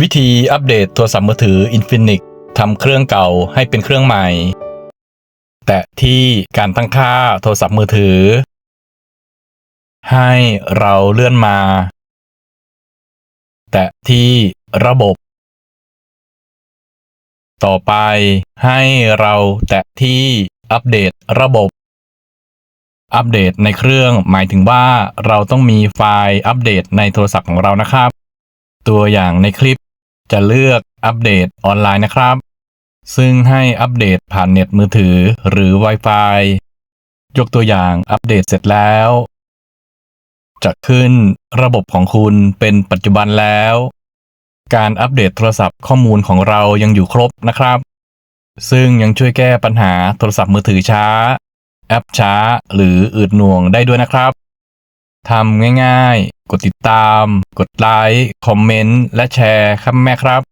วิธีอัปเดตโทรศัพท์มือถือ Infinix ทำเครื่องเก่าให้เป็นเครื่องใหม่ แตะที่การตั้งค่าโทรศัพท์มือถือ ให้เราเลื่อนมา แตะที่ระบบ ต่อไปให้เราแตะที่อัปเดตระบบ อัปเดตในเครื่องหมายถึงว่าเราต้องมีไฟล์อัปเดตในโทรศัพท์ของเรานะครับตัวอย่างในคลิป จะเลือกอัปเดตออนไลน์นะครับ ซึ่งให้อัปเดตผ่านเน็ตมือถือหรือ Wi-Fi ยกตัวอย่างอัปเดตเสร็จแล้ว จะขึ้นระบบของคุณเป็นปัจจุบันแล้ว การอัปเดตโทรศัพท์ข้อมูลของเรายังอยู่ครบนะครับ ซึ่งยังช่วยแก้ปัญหาโทรศัพท์มือถือช้า แอปช้าหรืออืดหน่วงได้ด้วยนะครับ ทำง่ายๆ กดติดตาม กดไลค์ คอมเมนต์ และแชร์ครับแม่ครับ